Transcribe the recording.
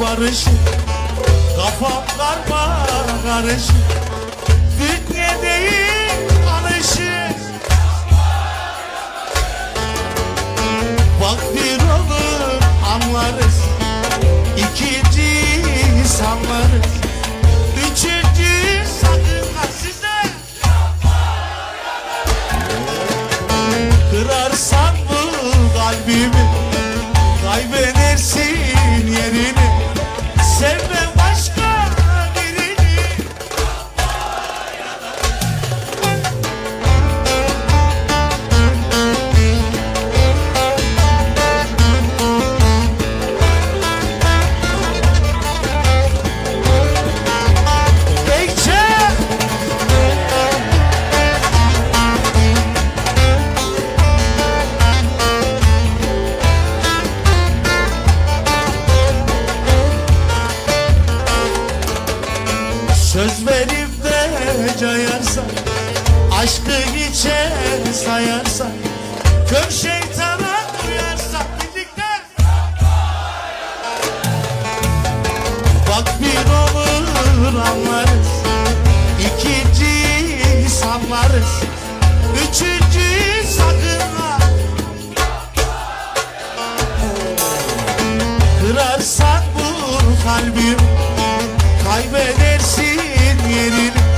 barışık Kafam karma karışık Dünya değil alışık Bak bir olur anlarız İkinci sanlarız Üçüncü sakın ha size. Kırarsan bu kalbimi Söz verip de cayarsan Aşkı içe sayarsan Kör şeytana uyarsan Birlikte Bak bir olur anlarız İkinci sanlarız Üçüncü sakın ha Kırarsan bu kalbim Kaybeder yerin